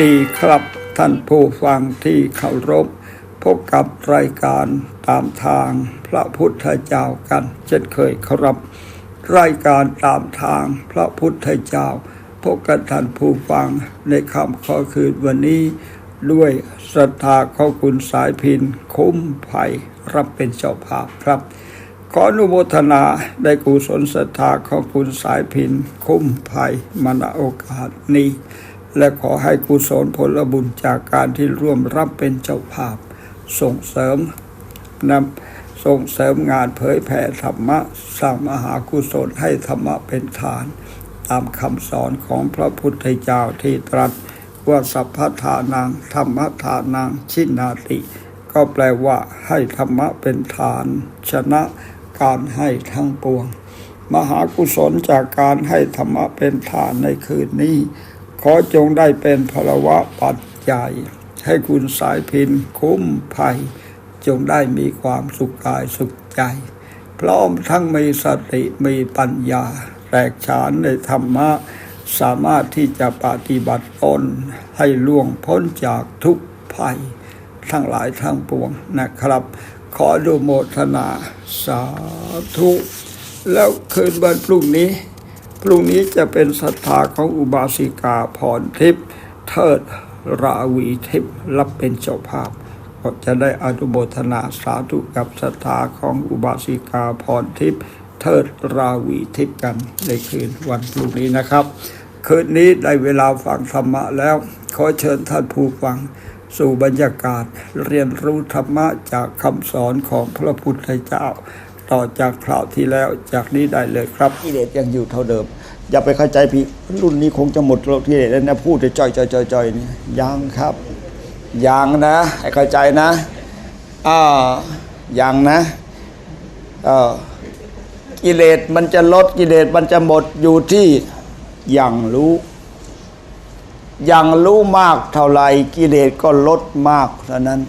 ดีครับท่านผู้ฟังที่เคารพ พบกับรายการตามทางพระพุทธเจ้ากันเช่นเคยครับ รายการตามทางพระพุทธเจ้า พบกับท่านผู้ฟังในคำข้อคืนวันนี้ ด้วยศรัทธาของคุณสายพินคุ้มภัยรับเป็นเจ้าภาพครับ ขออนุโมทนาได้กุศลศรัทธาของคุณสายพินคุ้มภัยมาณโอกาสนี้ และขอให้กุศลผลบุญจากการที่ร่วมรับเป็นเจ้าภาพ ส่งเสริมนำส่งเสริมงานเผยแผ่ธรรมะสร้างมหากุศลให้ธรรมะเป็นฐาน ตามคำสอนของพระพุทธเจ้าที่ตรัสว่าสัพพทานังธรรมทานังชินาติ ก็แปลว่าให้ธรรมะเป็นฐาน ชนะการให้ทั้งปวง มหากุศลจากการให้ธรรมะเป็นฐานในคืนนี้ ขอจงได้เป็นพลวะปัจจัย ให้คุณสายพินคุ้มภัย จงได้มีความสุขกายสุขใจ พร้อมทั้งมีสติมีปัญญาแตกฉานในธรรมะ สามารถที่จะปฏิบัติตนให้ล่วงพ้นจากทุกภัย ทั้งหลายทั้งปวงนะครับ ขอดูโมทนาสาธุ แล้วคืนวันพรุ่งนี้ พรุ่งนี้จะเป็นศรัทธาของอุบาสิกาพรทิพย์เทิดราวีทิพย์รับเป็นเจ้าภาพก็จะได้อนุโมทนาสาธุกับศรัทธาของอุบาสิกาพรทิพย์เทิดราวีทิพย์กันในคืนวันพรุ่งนี้นะครับ คืนนี้ได้เวลาฟังธรรมะแล้ว ขอเชิญท่านผู้ฟังสู่บรรยากาศเรียนรู้ธรรมะจากคำสอนของพระพุทธเจ้า ต่อจากคราวที่แล้วจากนี้ได้เลยครับกิเลสยังอยู่เท่าเดิม อย่าไปเข้าใจผิดรุ่นนี้คงจะหมดกิเลสแล้วนะพูดจะจ่อยจ่อยจ่อยจ่อยนี่ยังครับยังนะให้เข้าใจนะอ่ายังนะเออกิเลสมันจะลดกิเลสมันจะหมดอยู่ที่ยังรู้ยังรู้มากเท่าไหร่กิเลสก็ลดมากเท่านั้น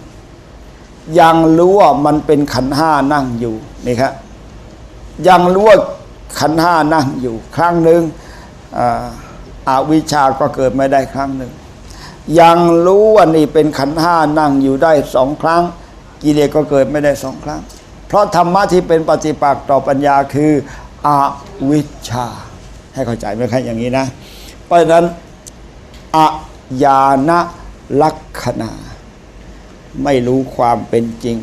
ยังรู้ว่ามันเป็นขันห้านั่งอยู่นี่ครับยังรู้ว่าขันห้านั่งอยู่ ครั้งหนึ่งอาวิชชาก็เกิดไม่ได้ครั้งหนึ่ง ยังรู้ว่านี่เป็นขันห้านั่งอยู่ได้สองครั้ง กิเลสก็เกิดไม่ได้สองครั้ง เพราะธรรมะที่เป็นปฏิปักษ์ต่อปัญญาคืออวิชชา ให้เข้าใจไหมครับอย่างนี้นะ เพราะฉะนั้นอะยานะลักษณะ ไม่รู้ความเป็นจริง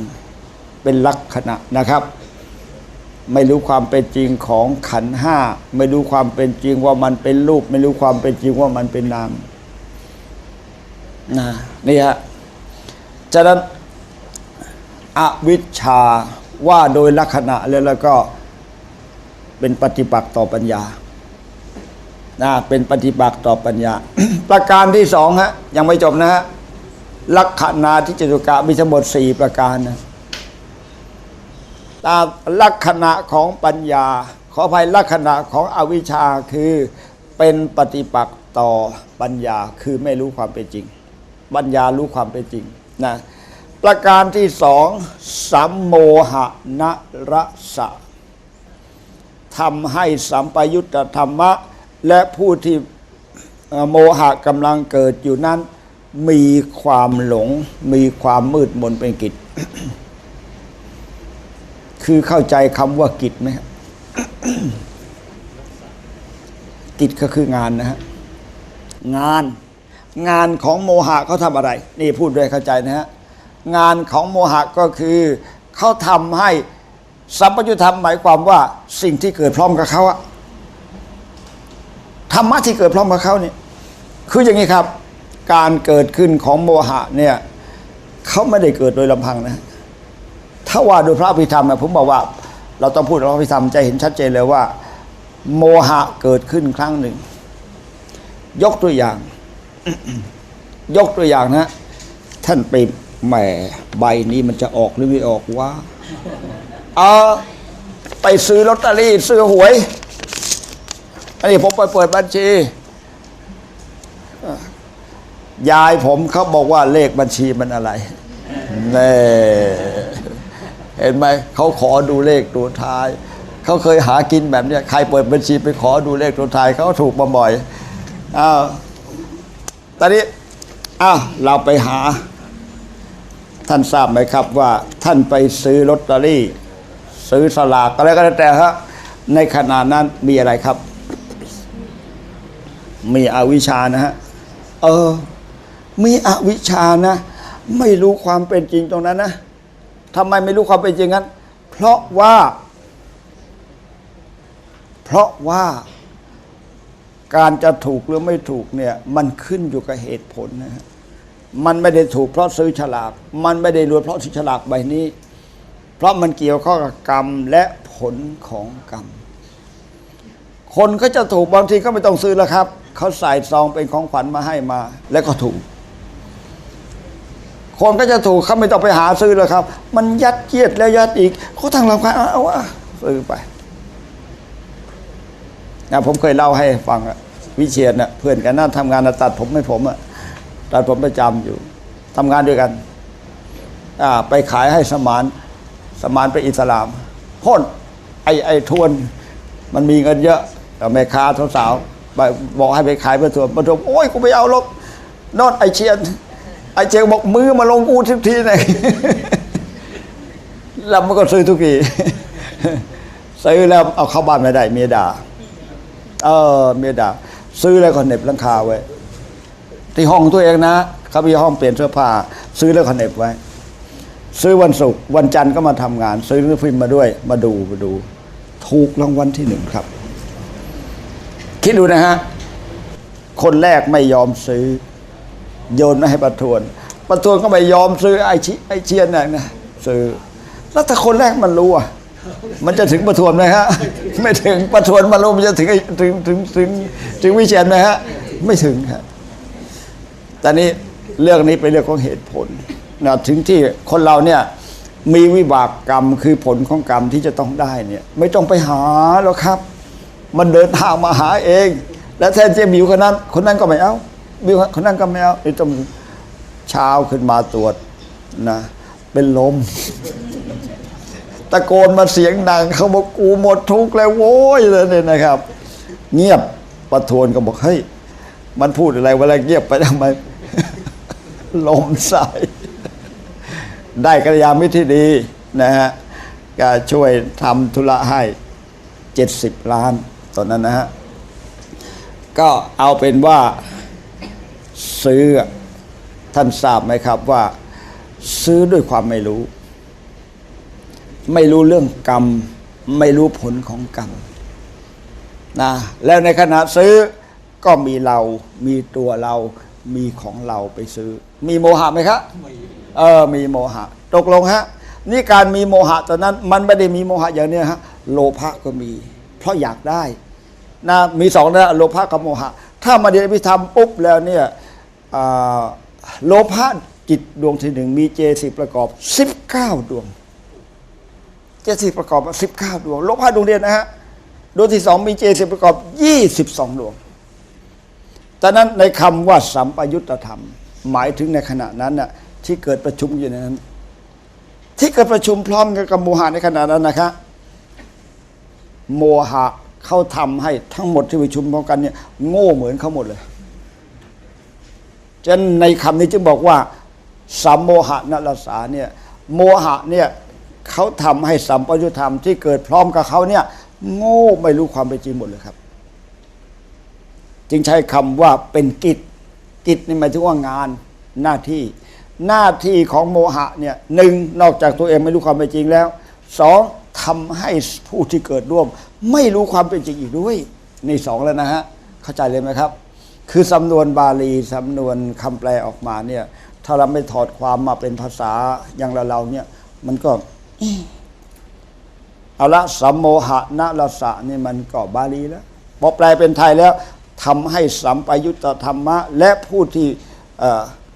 เป็นลักษณะนะครับ ไม่รู้ความเป็นจริงของขันห้า ไม่รู้ความเป็นจริงว่ามันเป็นรูป ไม่รู้ความเป็นจริงว่ามันเป็นนามนะนี่ฮะฉะนั้นอวิชชาว่าโดยลักษณะแล้วแล้วก็เป็นปฏิปักษ์ต่อปัญญานะเป็นปฏิปักษ์ต่อปัญญา ประการที่สองฮะยังไม่จบนะฮะ ลักขณาที่จตุกะมีทั้งหมดสี่ประการนะตามลักษณะของปัญญา ขออภัยลักษณะของอวิชชาคือเป็นปฏิปักษ์ต่อปัญญาคือไม่รู้ความเป็นจริง ปัญญารู้ความเป็นจริงนะประการที่สองสัมโมหะนรสะทำให้สัมปยุตตธรรมะ และผู้ที่โมหะกำลังเกิดอยู่นั้น มีความหลง มีความมืดมนเป็นกิจ คือเข้าใจคำว่ากิจไหมครับกิจก็คืองานนะฮะงานงานของโมหะเขาทำอะไร นี่พูดด้วยเข้าใจนะฮะงานของโมหะก็คือเขาทำให้สัมปยุตธรรมหมายความว่าสิ่งที่เกิดพร้อมกับเขาอะธรรมะที่เกิดพร้อมกับเขาเนี่ยคืออย่างนี้ครับ การเกิดขึ้นของโมหะเนี่ยเขาไม่ได้เกิดโดยลำพังนะ ถ้าว่าโดยพระอภิธรรมนะผมบอกว่า เราต้องพูดพระอภิธรรมจะเห็นชัดเจนเลยว่า โมหะเกิดขึ้นครั้งหนึ่ง ยกตัวอย่าง ยกตัวอย่างนะ ท่านไปแหมใบนี้มันจะออกหรือไม่ออกวะเอาไปซื้อลอตเตอรี่ซื้อหวยอันนี้ผมไปเปิดบัญชี ยายผมเขาบอกว่าเลขบัญชีมันอะไรเน่เห็นไหมเขาขอดูเลขตัวท้ายเขาเคยหากินแบบเนี้ยใครเปิดบัญชีไปขอดูเลขตัวท้ายเขาถูกมาบ่อยอ้าวตอนนี้อ้าวเราไปหา ท่านทราบไหมครับว่า ท่านไปซื้อลอตเตอรี่ ซื้อสลากอะไรก็แล้วแต่ฮะในขณะนั้นมีอะไรครับ มีอวิชานะฮะ เออ มีอวิชชานะ ไม่รู้ความเป็นจริงตรงนั้นนะทำไมไม่รู้ความเป็นจริงนั้น เพราะว่า เพราะว่าการจะถูกหรือไม่ถูกเนี่ย มันขึ้นอยู่กับเหตุผลนะฮะมันไม่ได้ถูกเพราะซื้อฉลาก มันไม่ได้รวยเพราะซื้อฉลากใบนี้ เพราะมันเกี่ยวข้องกับกรรมและผลของกรรม คนก็จะถูกบางทีก็ไม่ต้องซื้อแล้วครับ เขาใส่ซองเป็นของขวัญมาให้มา แล้วก็ถูก คนก็จะถูกเขาไม่ต้องไปหาซื้อแล้วครับ มันยัดเยียดแล้วยัดอีกเขาทางรำคาญเอาเอาซื้อไปนะผมเคยเล่าให้ฟังอะวิเชียนนะเพื่อนกันนั่นทำงานตัดผมให้ผมอะตัดผมประจำอยู่ทำงานด้วยกันอ่าไปขายให้สมานสมานไปอิสลามพ่นไอไอทวน มันมีเงินเยอะแต่แม่ค้าสาวๆไปบอกให้ไปขายประทวนประทวนโอ้ยกูไม่เอาหรอกนอดไอเชียน ไอเชียนบอกมือมาลงกูทุกทีเลยแล้วมันก็ซื้อทุกทีซื้อแล้วเอาเข้าบ้านไม่ได้ เมียด่าเออ เมียด่าซื้อแล้วก็เน็บลังคาไว้ ที่ห้องตัวเองนะเขามีห้องเปลี่ยนเสื้อผ้า ซื้อแล้วก็เน็บไว้ ซื้อวันศุกร์วันจันทร์ก็มาทำงาน ซื้อหนังสือพิมพ์มาด้วย มาดูมาดู ถูกรางวัลที่หนึ่งครับ คิดดูนะฮะ คนแรกไม่ยอมซื้อ โยนมาให้ประทวน ประทวนก็ไม่ยอมซื้อไอชิไอเชียนน่ะนะซื้อแล้วถ้าคนแรกมันรู้อะมันจะถึงประทวนไหมฮะ ไม่ถึงประทวนมารู้มันจะถึงถึงถึงถึงถึงวิเชียนไหมฮะ ไม่ถึงครับแต่นี้เรื่องนี้เป็นเรื่องของเหตุผลนะถึงที่คนเราเนี่ยมีวิบากกรรมคือผลของกรรมที่จะต้องได้เนี่ย ไม่ต้องไปหาหรอกครับ มันเดินทางมาหาเอง และแทนจะบิวคนนั้น คนนั้นก็ไม่เอา บิวคนนั้นก็ไม่เอาต้องเช้าขึ้นมาตรวจนะ เป็นลม ตะโกนมาเสียงดังเขาบอกกูหมดทุกข์แล้วโว้ยเลยเนี่ยนะครับ เงียบประทวนก็บอกเฮ้ยมันพูดอะไรเวลาเงียบไปทำไมลมใส่ได้กัลยาณมิตรที่ดีนะฮะก็ช่วยทำธุระให้เจ็ดสิบล้านตอนนั้นนะฮะ ก็เอาเป็นว่า ซื้อท่านทราบไหมครับว่า ซื้อด้วยความไม่รู้ ไม่รู้เรื่องกรรม ไม่รู้ผลของกรรมนะแล้วในขณะซื้อก็มีเรา มีตัวเรา มีของเราไปซื้อ มีโมหะไหมครับเออ มีโมหะ ตกลงฮะ นี่การมีโมหะตอนนั้น มันไม่ได้มีโมหะอย่างเนี้ยฮะ โลภะก็มี เพราะอยากได้นะ มีสองนะ โลภะกับโมหะ ถ้ามาเรียนพิธรรมปุ๊บแล้วเนี่ย โลภะจิตดวงที่หนึ่งมีเจสิประกอบสิบเก้าดวง เจสิประกอบสิบเก้าดวง โลภะดวงเดียวนะฮะดวงที่สองมีเจสิประกอบยี่สิบสองดวงแต่นั้นในคำว่าสัมปยุตธรรม หมายถึงในขณะนั้นน่ะที่เกิดประชุมอยู่ในนั้น ที่เกิดประชุมพร้อมกันกับโมหะในขณะนั้นนะคะโมหะเขาทำให้ทั้งหมดที่ประชุมพร้อมกันเนี่ยโง่เหมือนเขาหมดเลย ฉะนั้นในคำนี้จึงบอกว่าสัมโมหะนรสาเนี่ยโมหะเนี่ยเขาทำให้สัมปยุธรรมที่เกิดพร้อมกับเขาเนี่ยโง่ไม่รู้ความเป็นจริงหมดเลยครับ จึงใช้คำว่าเป็นกิจกิจนี่หมายถึงว่างานหน้าที่ หน้าที่ของโมหะเนี่ยหนึ่งนอกจากตัวเองไม่รู้ความเป็นจริงแล้วสองทำให้ผู้ที่เกิดร่วม ไม่รู้ความเป็นจริงอีกด้วย ในสองแล้วนะฮะเข้าใจเลยไหมครับ คือสำนวนบาลีสำนวนคำแปลออกมาเนี่ย ถ้าเราไม่ถอดความมาเป็นภาษาอย่างเราเราเนี่ย มันก็เอาละสัมโมหะนะละสะนี่มันก็บาลีแล้วพอแปลเป็นไทยแล้วทำให้สัมปยุตธรรมะ และผู้ที่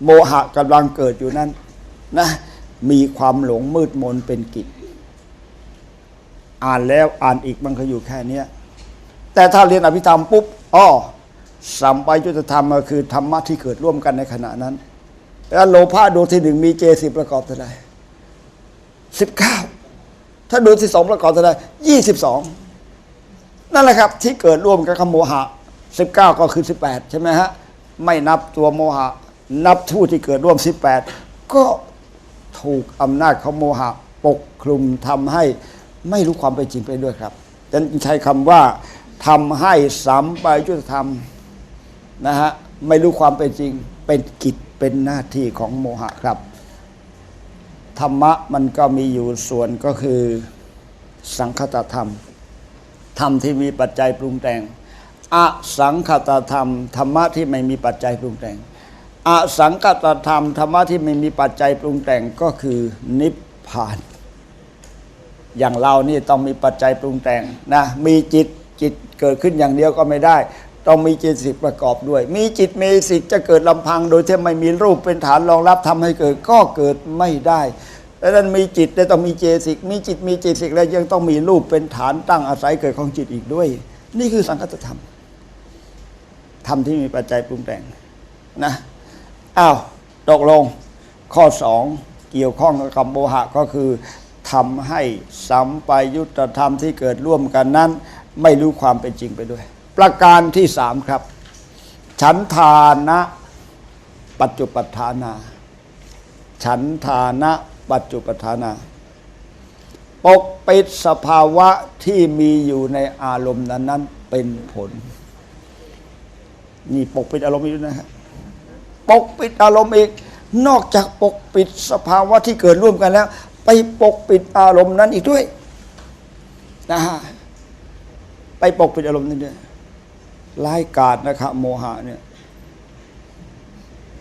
โมหะกำลังเกิดอยู่นั้นนะมีความหลงมืดมนเป็นกิจ อ่านแล้วอ่านอีกมันก็อยู่แค่นี้แต่ถ้าเรียนอภิธรรมปุ๊บอ้อ สัมปยุตธรรมก็คือธรรมะที่เกิดร่วมกันในขณะนั้น แล้วโลภะดวงที่หนึ่งมีเจสิประกอบเท่าไหร่สิบเก้าถ้าดูที่สองประกอบเท่าไหร่ยี่สิบสองนั่นแหละครับ ที่เกิดร่วมกับคำโมหะสิบเก้าก็คือสิบแปดใช่ไหมฮะไม่นับตัวโมหะ นับทูตที่เกิดร่วม18ก็ถูกอำนาจของโมหะปกคลุมทำให้ไม่รู้ความเป็นจริงไปด้วยครับดังนั้นใช้คำว่าทำให้สัมปยุตธรรม นะฮะไม่รู้ความเป็นจริงเป็นกิจเป็นหน้าที่ของโมหะครับ ธรรมะมันก็มีอยู่ส่วนก็คือสังคตธรรม ธรรมที่มีปัจจัยปรุงแต่งอสังคตธรรม ธรรมะที่ไม่มีปัจจัยปรุงแต่งอสังคตธรรม ธรรมะที่ไม่มีปัจจัยปรุงแต่งก็คือนิพพาน อย่างเรานี่ต้องมีปัจจัยปรุงแต่งนะมีจิตจิตเกิดขึ้นอย่างเดียวก็ไม่ได้ ต้องมีเจตสิกประกอบด้วย มีจิตมีสิกจะเกิดลำพังโดยที่ไม่มีรูปเป็นฐานรองรับทำให้เกิดก็เกิดไม่ได้ดังนั้นมีจิตและต้องมีเจสิก มีจิตมีเจสิกแล้วยังต้องมีรูปเป็นฐานตั้งอาศัยเกิดของจิตอีกด้วย นี่คือสังคตธรรมธรรมที่มีปัจจัยปรุงแต่งนะอ้าวตกลงข้อสองเกี่ยวข้องกับคำโมหะก็คือทำให้สัมปายุตธรรมที่เกิดร่วมกันนั้น ไม่รู้ความเป็นจริงไปด้วย ประการที่สามครับ ฉันทานะปัจจุปัฏฐานา ฉันทานะปัจจุปัฏฐานา ปกปิดสภาวะที่มีอยู่ในอารมณ์นั้นนั้นเป็นผล นี่ปกปิดอารมณ์อีกนะฮะปกปิดอารมณ์อีก นอกจากปกปิดสภาวะที่เกิดร่วมกันแล้ว ไปปกปิดอารมณ์นั้นอีกด้วยนะฮะไปปกปิดอารมณ์นั้นด้วย ร้ายกาจนะครับโมหะเนี่ย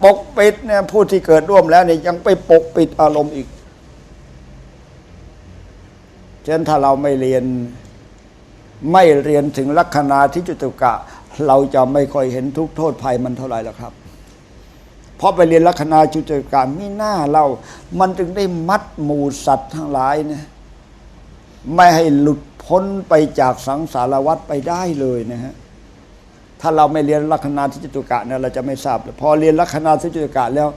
ปกปิดเนี่ยผู้ที่เกิดร่วมแล้วเนี่ยยังไปปกปิดอารมณ์อีกฉะนั้นถ้าเราไม่เรียนไม่เรียนถึงลัคนาทิจุตุกะ เราจะไม่ค่อยเห็นทุกข์โทษภัยมันเท่าไหร่หรอกครับ เพราะไปเรียนลัคนาจุตุกะมีหน้าเรา มันจึงได้มัดหมู่สัตว์ทั้งหลายเนี่ยไม่ให้หลุดพ้นไปจากสังสารวัฏไปได้เลยนะฮะ ถ้าเราไม่เรียนลัคนาทิจตุกะเนี่ยเราจะไม่ทราบเลยพอเรียนลัคนาทิจตุกะแล้ว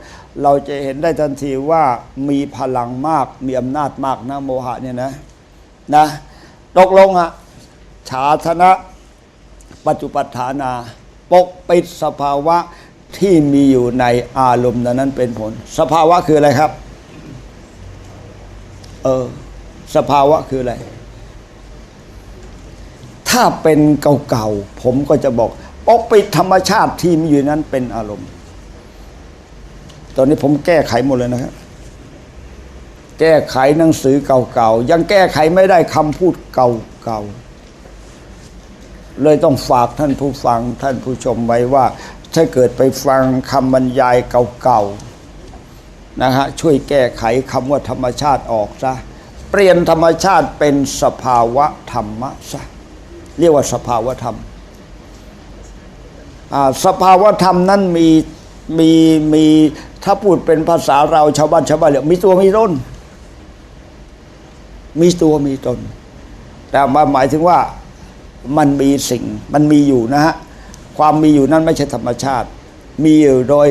เราจะเห็นได้ทันทีว่ามีพลังมากมีอำนาจมากนะโมหะเนี่ยนะนะตกลงอะชาธนะปัจจุปัฏฐานา ปกปิดสภาวะที่มีอยู่ในอารมณ์นั้นเป็นผล สภาวะคืออะไรครับ เออ สภาวะคืออะไร ถ้าเป็นเก่าๆ ผมก็จะบอก ปกปิดธรรมชาติที่มีอยู่นั้นเป็นอารมณ์ ตอนนี้ผมแก้ไขหมดเลยนะครับแก้ไขหนังสือเก่าๆยังแก้ไขไม่ได้คำพูดเก่าๆเลยต้องฝากท่านผู้ฟังท่านผู้ชมไว้ว่า ถ้าเกิดไปฟังคำบรรยายเก่าๆนะฮะช่วยแก้ไขคำว่าธรรมชาติออกซะเปลี่ยนธรรมชาติเป็นสภาวะธรรมะซะเรียกว่าสภาวะธรรม สภาวะธรรมนั้นมีมีมีถ้าพูดเป็นภาษาเราชาวบ้านชาวบ้านเรียกมีตัวมีตนมีตัวมีตน แต่มาหมายถึงว่ามันมีสิ่งมันมีอยู่นะฮะความมีอยู่นั้นไม่ใช่ธรรมชาติ มีอยู่โดย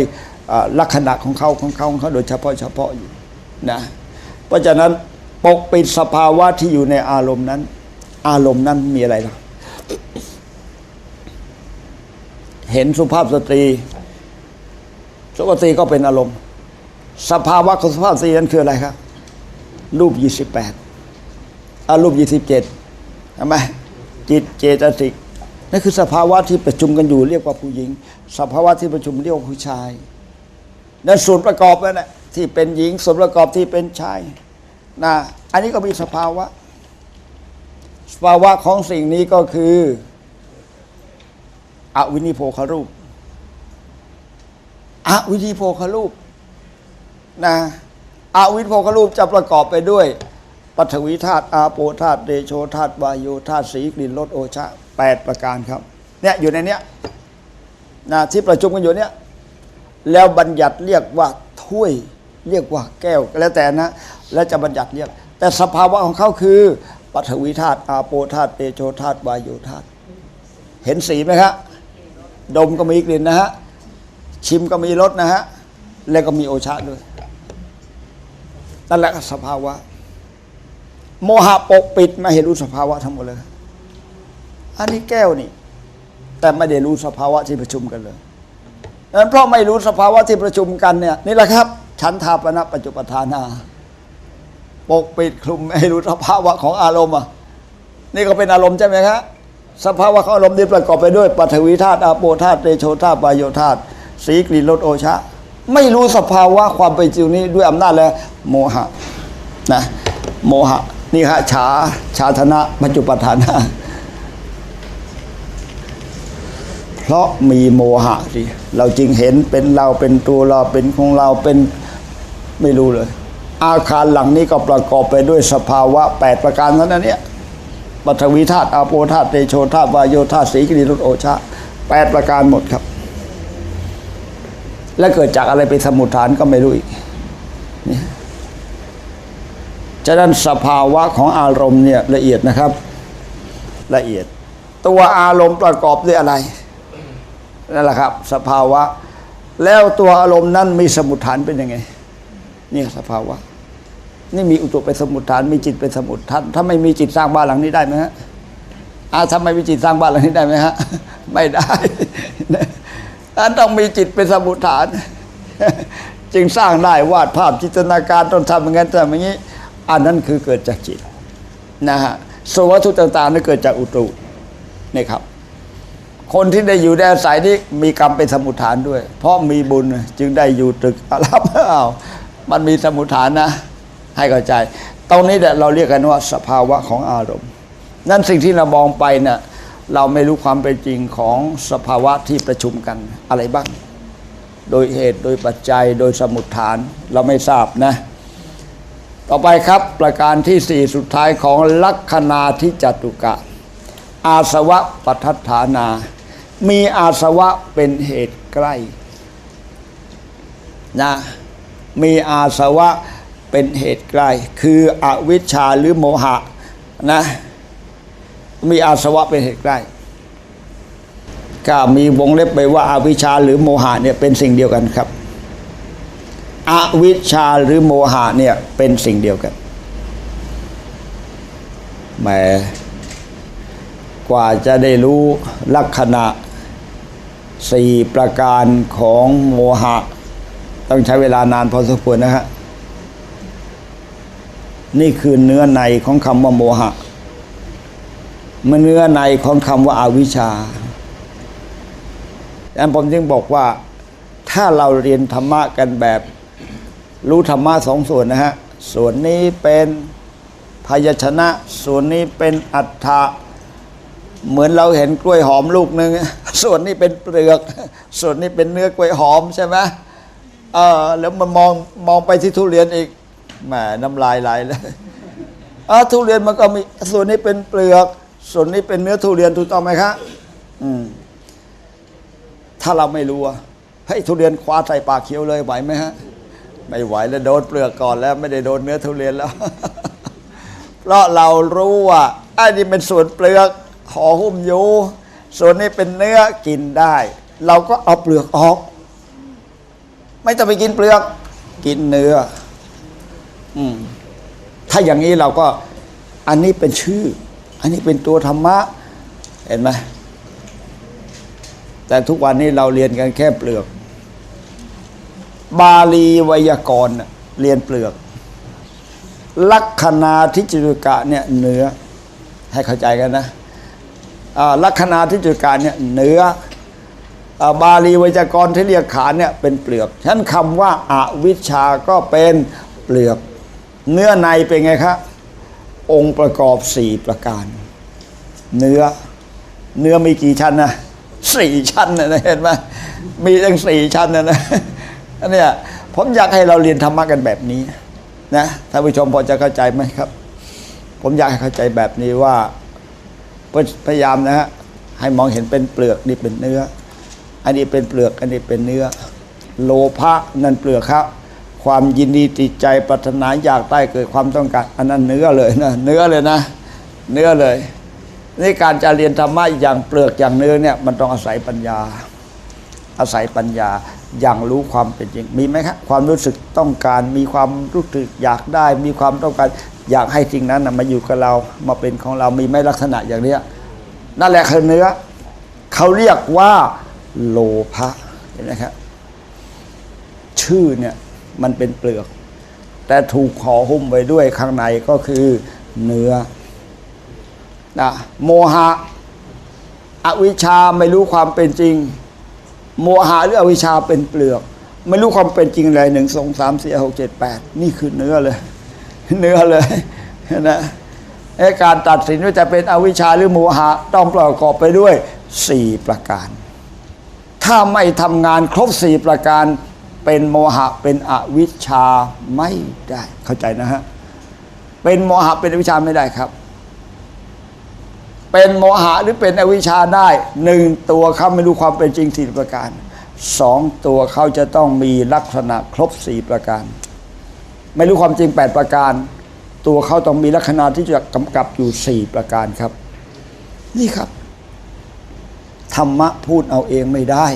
ลักษณะของเขาของเขาของเขาโดยเฉพาะเฉพาะอยู่นะเพราะฉะนั้นปกปิดสภาวะที่อยู่ในอารมณ์นั้น อารมณ์นั้นมีอะไรล่ะ เห็นสุภาพสตรี สุภาพสตรีก็เป็นอารมณ์ สภาวะของสุภาพสตรีนั้นคืออะไรครับ รูปยี่สิบแปดอารูปยี่สิบเจ็ดใช่ไหมจิตเจตสิกนั่นคือสภาวะที่ประชุมกันอยู่เรียกว่าผู้หญิง สภาวะที่ประชุมเรียกว่าผู้ชายนั่นส่วนประกอบนั่นแหละที่เป็นหญิงส่วนประกอบที่เป็นชายนะอันนี้ก็มีสภาวะ สภาวะของสิ่งนี้ก็คือ อวินิโพครูปอวินิโพครูปนะอวินิโพครูปจะประกอบไปด้วยปัทวีธาตุอาโปธาตุเดโชธาตุวายโยธาตุสีกลิ่นรสโอชะแปดประการครับเนี่ยอยู่ในเนี้ยนะที่ประชุมกันอยู่เนี้ยแล้วบัญญัติเรียกว่าถ้วยเรียกว่าแก้วแล้วแต่นะ แล้วจะบัญญัติเรียก แต่สภาวะของเขาคือปัทวีธาตุอาโปธาตุเตโชธาตุวายโยธาตุเห็นสีไหมครับ ดมก็มีกลิ่นนะฮะ ชิมก็มีรสนะฮะ แล้วก็มีโอชาด้วย นั่นแหละสภาวะ โมหะปกปิดไม่เห็นรู้สภาวะทั้งหมดเลย อันนี้แก้วนี่ แต่ไม่ได้รู้สภาวะที่ประชุมกันเลยนั้นเพราะไม่รู้สภาวะที่ประชุมกันเนี่ยนี่แหละครับฉันทาปณะปัจจุปทานาปกปิดคลุมไม่รู้สภาวะของอารมณ์อะ นี่ก็เป็นอารมณ์ใช่ไหมครับ สภาวะของอารมณ์ที่ประกอบไปด้วยปฐวีธาตุอาโปธาตุเตโชธาตุวายโยธาตุสีกลิ่นรสโอชะ ไม่รู้สภาวะความเป็นจริงนี้ด้วยอำนาจแล้วโมหะนะโมหะนี่ฮะฉาชาธนะปัจจุปทานาเพราะมีโมหะสิเราจึงเห็นเป็นเราเป็นตัวเราเป็นของเราเป็นไม่รู้เลย อาคารหลังนี้ก็ประกอบไปด้วยสภาวะแปดประการนั้นนเนี่ย ปฐวีธาตุอาโปธาตุเตโชธาตุวายโยธาตุสีกริรุตโอชาแปดประการหมดครับ และเกิดจากอะไรเป็นสมุทฐานก็ไม่รู้อีกนี่ฉะนั้นสภาวะของอารมณ์เนี่ยละเอียดนะครับ ละเอียด ตัวอารมณ์ประกอบด้วยอะไรนั่นแหละครับ สภาวะ แล้วตัวอารมณ์นั้นมีสมุทฐานเป็นยังไงนี่สภาวะ นี่มีอุตุเป็นสมุทฐานมีจิตเป็นสมุทฐานถ้าไม่มีจิตสร้างบ้านหลังนี้ได้ไหมฮะอาถ้าไม่มีจิตสร้างบ้านหลังนี้ได้ไหมฮะ ไม่ได้อันต้องมีจิตเป็นสมุทฐาน จึงสร้างได้วาดภาพจินตนาการต้องทำอย่างนั้นทำอย่างนี้ อันนั้นคือเกิดจากจิตนะฮะส่วนวัตถุต่างๆนั้นเกิดจากอุตุนี่ครับ คนที่ได้อยู่ได้อาศัยนี่มีกรรมเป็นสมุทฐานด้วย เพราะมีบุญจึงได้อยู่ตึกอารับอ้าวมันมีสมุทฐานนะ ให้เข้าใจ ตรงนี้แหละเราเรียกกันว่าสภาวะของอารมณ์ นั่นสิ่งที่เรามองไปเนะ่ะเราไม่รู้ความเป็นจริงของสภาวะที่ประชุมกันอะไรบ้าง โดยเหตุโดยปัจจัยโดยสมุทฐานเราไม่ทราบนะ ต่อไปครับประการที่สี่สุดท้ายของลัคนาทิจตุกะ อาสวะปัฏฐานา มีอาสวะเป็นเหตุใกล้นะมีอาสวะ เป็นเหตุใกล้ คืออวิชชาหรือโมหะนะมีอาสวะเป็นเหตุใกล้ก็มีวงเล็บไปว่าอาวิชชาหรือโมหะเนี่ยเป็นสิ่งเดียวกันครับอวิชชาหรือโมหะเนี่ยเป็นสิ่งเดียวกันแหมกว่าจะได้รู้ลักษณะสี่ประการของโมหะ ต้องใช้เวลานานพอสมควรนะฮะ นี่คือเนื้อในของคำว่าโมหะ มันเนื้อในของคำว่าอาวิชชาดังนั้นผมจึงบอกว่าถ้าเราเรียนธรรมะกันแบบ รู้ธรรมะสองส่วนนะฮะ ส่วนนี้เป็นพยชนะ ส่วนนี้เป็นอัฏฐะเหมือนเราเห็นกล้วยหอมลูกหนึ่งส่วนนี้เป็นเปลือก ส่วนนี้เป็นเนื้อกล้วยหอมใช่ไหมเออแล้วมันมองมองไปที่ทุเรียนอีก แหมน้ำลายไหลเลยเออทุเรียนมันก็มีส่วนนี้เป็นเปลือก ส่วนนี้เป็นเนื้อทุเรียนถูกต้องไหมครับอืม ถ้าเราไม่รู้อะเฮ้ยทุเรียนคว้าใส่ปากเคี้ยวเลยไหวไหมฮะ ไม่ไหวแล้วโดนเปลือกก่อนแล้ว ไม่ได้โดนเนื้อทุเรียนแล้ว เพราะเรารู้ว่าไอ้นี่เป็นส่วนเปลือกห่อหุ้มอยู่ส่วนนี้เป็นเนื้อกินได้ เราก็เอาเปลือกออก ไม่ต้องไปกินเปลือก กินเนื้อ ถ้าอย่างนี้เราก็อันนี้เป็นชื่อ อันนี้เป็นตัวธรรมะ เห็นไหมแต่ทุกวันนี้เราเรียนกันแค่เปลือก บาลีไวยากรณ์น่ะเรียนเปลือก ลัคนาทิจิตุกะเนี่ยเนื้อ ให้เข้าใจกันนะลัคนาทิจิตุกะเนี่ยเนื้ออ่าบาลีไวยากรณ์ที่เรียกขานเนี่ยเป็นเปลือก ฉะนั้นคำว่าอาวิชาก็เป็นเปลือก เนื้อในเป็นไงครับองค์ประกอบสี่ประการ เนื้อเนื้อมีกี่ชั้นนะสี่ชั้นนะเห็นไหมมีตั้งสี่ชั้นนะนะอันเนี้ยผมอยากให้เราเรียนธรรมะกันแบบนี้นะท่านผู้ชมพอจะเข้าใจไหมครับ ผมอยากให้เข้าใจแบบนี้ว่าพยายามนะฮะให้มองเห็นเป็นเปลือกนี่เป็นเนื้อ อันนี้เป็นเปลือกอันนี้เป็นเนื้อ โลภะนั่นเปลือกครับ ความยินดีติดใจปรารถนาอยากได้เกิดความต้องการ อันนั้นเนื้อเลยนะเนื้อเลยนะ เนื้อเลยนี่การจะเรียนธรรมะอย่างเปลือกอย่างเนื้อเนี่ยมันต้องอาศัยปัญญา อาศัยปัญญาอย่างรู้ความเป็นจริง มีไหมครับความรู้สึกต้องการ มีความรู้สึกอยากได้ มีความต้องการอยากให้สิ่งนั้นนะมาอยู่กับเรามาเป็นของเรามีไหมลักษณะอย่างเนี้ยนั่นแหละคือเนื้อ เขาเรียกว่าโลภะเห็นไหมครับชื่อเนี่ย มันเป็นเปลือก แต่ถูกห่อหุ้มไว้ด้วยข้างในก็คือเนื้อนะโมหะ อวิชชาไม่รู้ความเป็นจริง โมหะหรืออวิชชาเป็นเปลือก ไม่รู้ความเป็นจริงเลยหนึ่งสองสามสี่หกเจ็ดแปดนี่คือเนื้อเลย เนื้อเลยนะการตัดสินว่าจะเป็นอวิชชาหรือโมหะต้องประกอบไปด้วยสี่ประการ ถ้าไม่ทำงานครบสี่ประการ เป็นโมหะเป็นอวิชชาไม่ได้เข้าใจนะฮะเป็นโมหะเป็นอวิชชาไม่ได้ครับ เป็นโมหะหรือเป็นอวิชชาได้หนึ่งตัวเขาไม่รู้ความเป็นจริงสี่ประการสองตัวเขาจะต้องมีลักษณะครบสี่ประการ ไม่รู้ความจริงแปดประการ ตัวเขาต้องมีลักษณะที่จะกำกับอยู่สี่ประการครับ นี่ครับธรรมะพูดเอาเองไม่ได้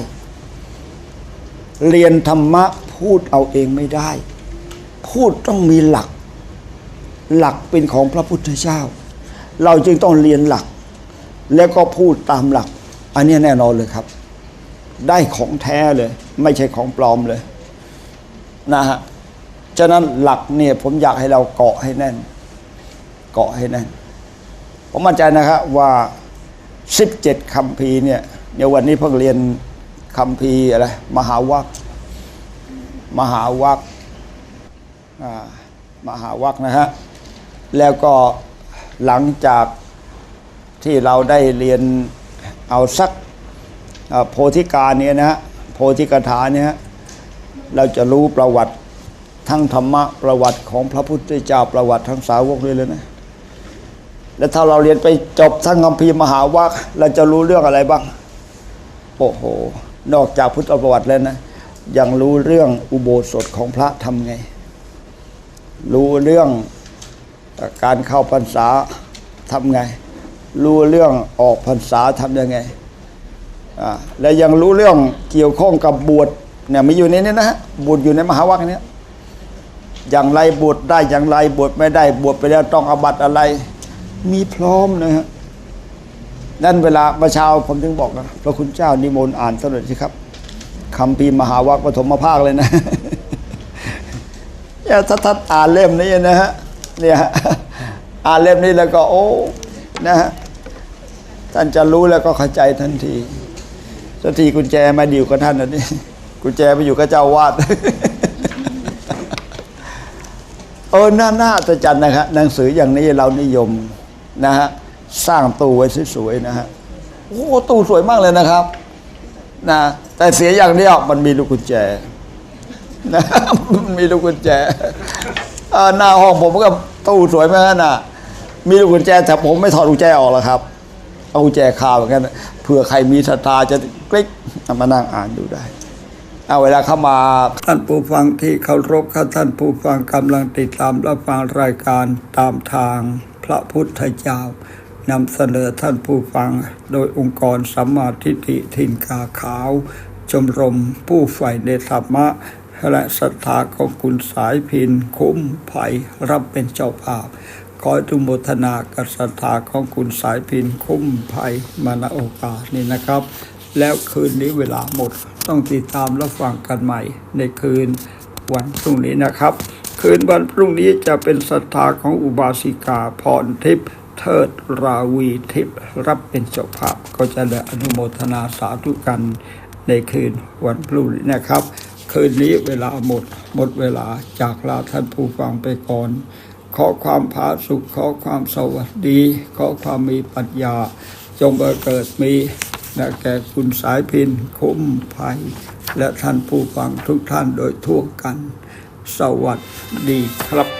เรียนธรรมะพูดเอาเองไม่ได้ พูดต้องมีหลัก หลักเป็นของพระพุทธเจ้า เราจึงต้องเรียนหลัก แล้วก็พูดตามหลัก อันนี้แน่นอนเลยครับ ได้ของแท้เลย ไม่ใช่ของปลอมเลยนะฮะฉะนั้นหลักเนี่ยผมอยากให้เราเกาะให้แน่น เกาะให้แน่น ผมมั่นใจนะครับว่า 17คำพีร์เนี่ยเดี๋ยววันนี้เพิ่งเรียน คำพีอะไร มหาวัคมหาวัคมหาวัคนะฮะ แล้วก็หลังจากที่เราได้เรียนเอาสักโพธิการเนี่ยนะฮะโพธิกถาเนี่ยฮะเราจะรู้ประวัติทั้งธรรมะประวัติของพระพุทธเจ้าประวัติทั้งสาวกเลยเลยนะ แล้วถ้าเราเรียนไปจบทั้งคัมภีมหาวัคเราจะรู้เรื่องอะไรบ้าง โอ้โห นอกจากพุทธประวัติแล้วนะยังรู้เรื่องอุโบสถของพระทำไง รู้เรื่องการเข้าพรรษาทำไง รู้เรื่องออกพรรษาทำยังไงและยังรู้เรื่องเกี่ยวข้องกับบวชเนี่ยมีอยู่ในนี้นะฮะบวชอยู่ในมหาวัคเนี้ยอย่างไรบวชได้อย่างไรบวชไม่ได้บวชไปแล้วต้องอาบัตอะไร มีพร้อมนะฮะ นั่นเวลาประชาผมถึงบอกนะพระคุณเจ้านิมนต์อ่านสำเร็จสิครับคำปีร์มหาวัคปฐมภาคเลยนะเนี่ยถ้าท่านอ่านเล่มนี้นะฮะเนี่ยอ่านเล่มนี้แล้วก็โอ้นะฮะท่านจะรู้แล้วก็เข้าใจทันทีสักทีกุญแจมาดีอยู่กับท่านนะนี่กุญแจไปอยู่กับเจ้าวาดเออน่าน่าจะจันนะครับหนังสืออย่างนี้เรานิยมนะฮะ สร้างตู้ไว้สวยๆนะฮะโอ้ตู้สวยมากเลยนะครับนะแต่เสียอย่างเดียวมันมีลูกกุญแจนะมันมีลูกกุญแจหน้าห้องผมก็ตู้สวยมากนะมีลูกกุญแจแต่ผมไม่ถอดกุญแจออกหรอกครับ เอากุญแจคาเหมือนกันเผื่อใครมีศรัทธาจะคลิกมานั่งอ่านดูได้เอาเวลาเข้ามาท่านผู้ฟังที่เคารพครับท่านผู้ฟังกำลังติดตามรับฟังรายการตามทางพระพุทธเจ้า นำเสนอท่านผู้ฟังโดยองค์กรสัมมาทิฏฐิทินกาขาว ชมรมผู้ใฝ่ในธรรมะ และศรัทธาของคุณสายพินคุ้มไผ่รับเป็นเจ้าภาพ ขอทุโมทนากับศรัทธาของคุณสายพินคุ้มไผ่มาณโอกาสนี้นะครับ แล้วคืนนี้เวลาหมดต้องติดตามรับฟังกันใหม่ในคืนวันพรุ่งนี้นะครับ คืนวันพรุ่งนี้จะเป็นศรัทธาของอุบาสิกาพรทิพย์ เทิดราวีทิพย์รับเป็นเจ้าภาพก็จะได้อนุโมทนาสาธุกันในคืนวันพรุ่งนี้นะครับ คืนนี้เวลาหมดหมดเวลาจากลาท่านผู้ฟังไปก่อน ขอความผาสุขขอความสวัสดี ขอความมีปัญญา จงบังเกิดมีและแก่คุณสายพินคุ้มภัย และท่านผู้ฟังทุกท่านโดยทั่วกัน สวัสดีครับ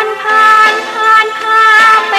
คนผ่านผ่านผ่าไป